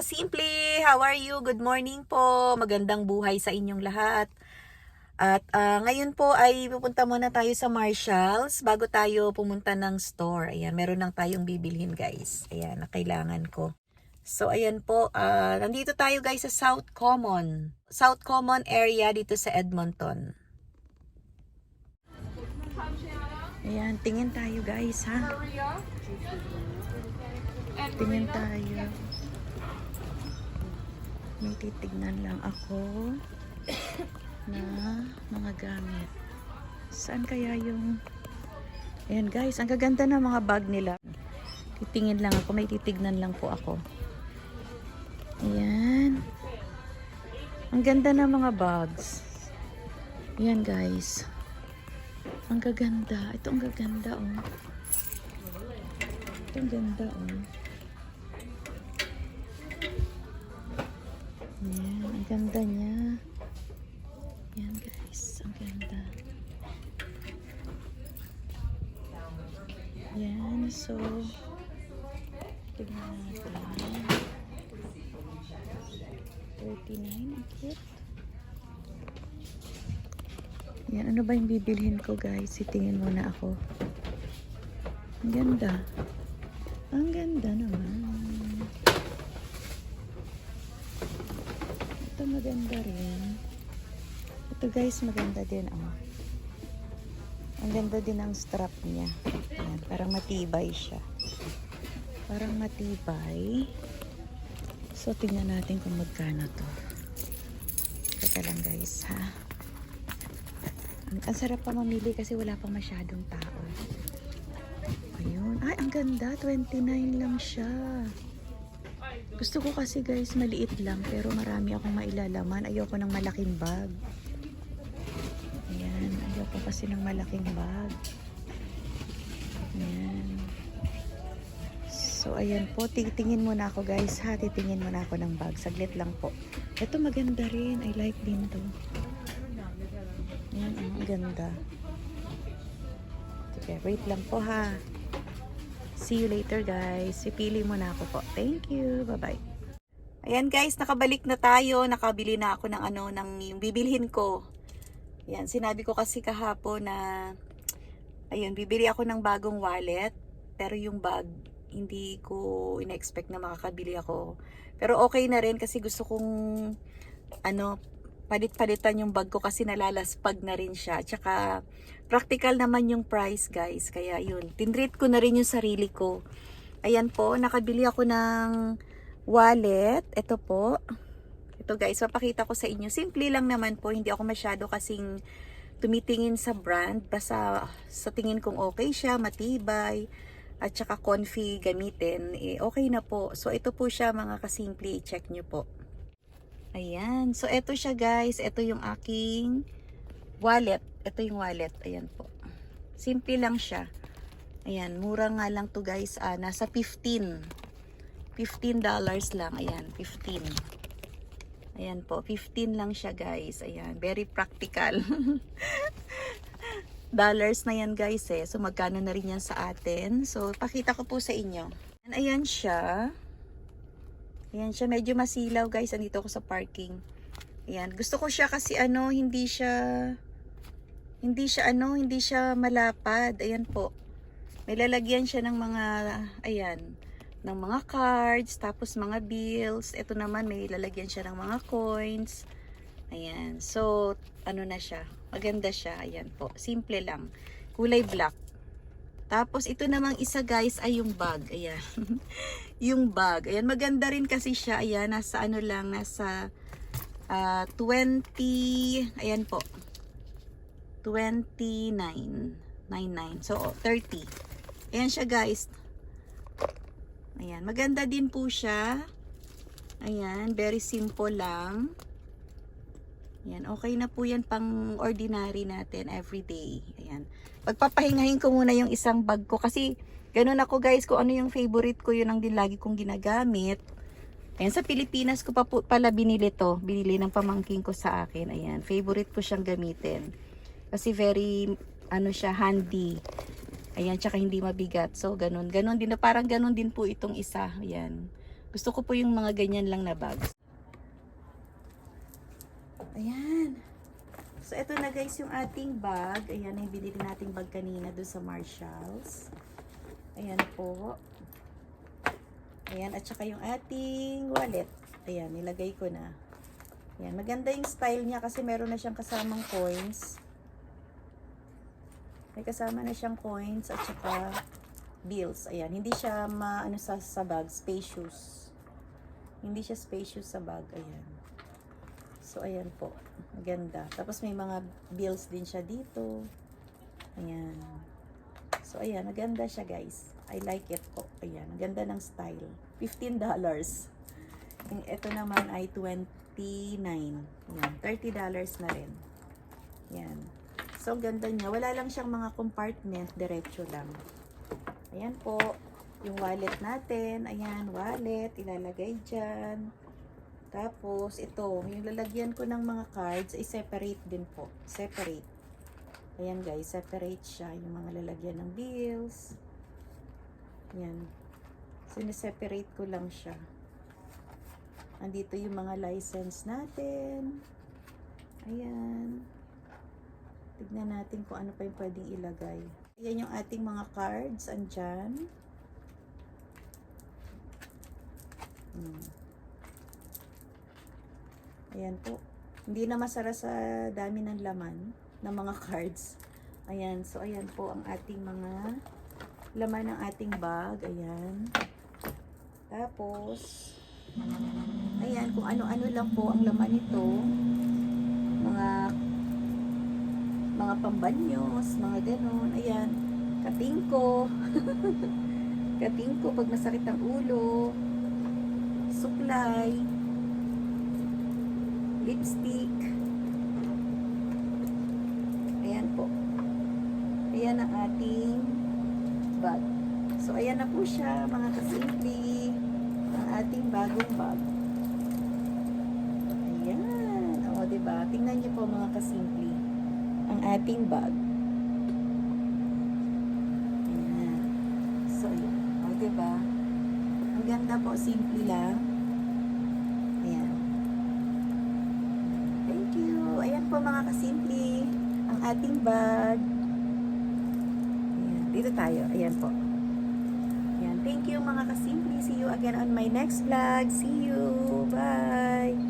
kasimple! How are you? Good morning po. Magandang buhay sa inyong lahat. At ah, ngayon po ay pupunta muna tayo sa Marshalls bago tayo pumunta ng store. Ayan, meron lang tayong bibilhin guys. Ayan, na kailangan ko. So ayan po, ah, nandito tayo guys sa South Common. South Common area dito sa Edmonton. Ayan, tingin tayo guys ha. Tingin tayo. May titignan lang ako na mga gamit. Saan kaya yung... Ayan guys, ang gaganda ng mga bag nila. Titingin lang ako, may titignan lang po ako. Ayan. Ang ganda ng mga bags. Ayan guys. Ang gaganda. Ito ang gaganda oh. Ito ang ganda oh. Ganda niya. Ayan guys, ang ganda. Ayan, so tignan natin. 39, ang cute. Yan, ano ba yung bibilhin ko guys? Sitingin muna ako. Ang ganda. Ang ganda naman. Ito maganda rin. Ito guys, maganda din. Oh. Ang ganda din ang strap niya. Ayan, parang matibay siya. Parang matibay. So, tingnan natin kung magkano to. Teka lang guys, ha? Ang, ang sarap pa mamili kasi wala pang masyadong tao. Ayun. Ay, ang ganda. 29 lang siya. Gusto ko kasi guys, maliit lang. Pero marami akong mailalaman. Ayoko ng malaking bag. Ayoko kasi ng malaking bag. Ayan. So, ayan po. Titingin muna ako guys ha. Titingin muna ako ng bag. Saglit lang po. Ito maganda rin. I like din to. Ayan, ang ganda. Sige, wait lang po ha. See you later guys. Pipili muna ako po. Thank you. Bye-bye. Ayan guys, nakabalik na tayo. Nakabili na ako ng ano, ng yung bibilhin ko. Ayan, sinabi ko kasi kahapon na ayun, bibili ako ng bagong wallet. Pero yung bag, hindi ko ina-expect na makakabili ako. Pero okay na rin kasi gusto kong ano, palit-palitan yung bag ko kasi nalalaspag na rin siya. Tsaka practical naman yung price guys. Kaya yun, tinrate ko na rin yung sarili ko. Ayan po, nakabili ako ng wallet. Ito po. Ito guys, papakita ko sa inyo. Simple lang naman po. Hindi ako masyado kasing tumitingin sa brand. Basta sa tingin kong okay siya, matibay at saka comfy gamitin, eh, okay na po. So, ito po siya mga kasimple. I-check nyo po. Ayan. So, ito siya guys. Ito yung aking wallet. Ito yung wallet. Ayan po. Simple lang siya. Ayan. Mura nga lang to guys. Ah, nasa 15. 15 dollars lang. Ayan. 15. Ayan po. 15 lang siya guys. Ayan. Very practical. dollars na yan guys eh. So, magkano na rin yan sa atin. So, pakita ko po sa inyo. Ayan, ayan siya. Ayan siya, medyo masilaw guys. Andito ako sa parking. Ayan, gusto ko siya kasi ano, hindi siya hindi siya ano, hindi siya malapad. Ayan po. May lalagyan siya ng mga ayan, ng mga cards, tapos mga bills. Ito naman may lalagyan siya ng mga coins. Ayan. So, ano na siya? Maganda siya. Ayan po. Simple lang. Kulay black. Tapos ito namang isa guys ay yung bag. Ayan. yung bag. Ayan, maganda rin kasi siya. Ayan, nasa ano lang, nasa ah, 20, ayan po. 29. 99. So, 30. Ayan siya guys. Ayan, maganda din po siya. Ayan, very simple lang. Ayan, okay na po yan pang ordinary natin everyday. Ayan. Pagpapahingahin ko muna yung isang bag ko kasi ganun ako guys, kung ano yung favorite ko, yun ang din lagi kong ginagamit. Ayan, sa Pilipinas ko pa po, pala binili to. Binili ng pamangking ko sa akin. Ayan, favorite ko siyang gamitin. Kasi very, ano siya, handy. Ayan, tsaka hindi mabigat. So, ganun. Ganun din. Parang ganun din po itong isa. Ayan. Gusto ko po yung mga ganyan lang na bags. Ayan. So, ito na guys yung ating bag. Ayan, yung binili nating bag kanina doon sa Marshalls. Ayan po. Ayan, at saka yung ating wallet. Ayan, nilagay ko na. Ayan, maganda yung style niya kasi meron na siyang kasamang coins. May kasama na siyang coins at saka bills. Ayan, hindi siya ma, ano sa, sa bag, spacious. Hindi siya spacious sa bag. Ayan. So, ayan po. Maganda. Tapos may mga bills din siya dito. Ayan. So, ayan. Maganda siya, guys. I like it po. Ayan. Maganda ng style. $15. Yung ito naman ay 29. Ayan. $30 na rin. Ayan. So, ganda niya. Wala lang siyang mga compartment. Diretso lang. Ayan po. Yung wallet natin. Ayan. Wallet. Ilalagay dyan. Tapos, ito, yung lalagyan ko ng mga cards, ay separate din po. Separate. Ayan guys, separate siya. Yung mga lalagyan ng bills. Ayan. Sineseparate ko lang siya. Andito yung mga license natin. Ayan. Tignan natin kung ano pa yung pwedeng ilagay. Ayan yung ating mga cards. Andyan. Hmm. Ayan po. Hindi na masara sa dami ng laman ng mga cards. Ayan. So, ayan po ang ating mga laman ng ating bag. Ayan. Tapos, ayan. Kung ano-ano lang po ang laman nito. Mga pambanyos, mga ganon. Ayan. Katingko. Katingko pag masakit ang ulo. Suklay lipstick. Ayan po. Ayan ang ating bag. So, ayan na po siya, mga kasimple. Ang ating bagong bag. Ayan. O, diba? Tingnan niyo po, mga kasimple. Ang ating bag. Ayan. So, ayan. O, diba? Ang ganda po, simple lang. Ayan. Thank you. Ayan po mga kasimple. Ang ating bag. Ayan. Dito tayo. Ayan po. Ayan. Thank you mga kasimple. See you again on my next vlog. See you. Bye.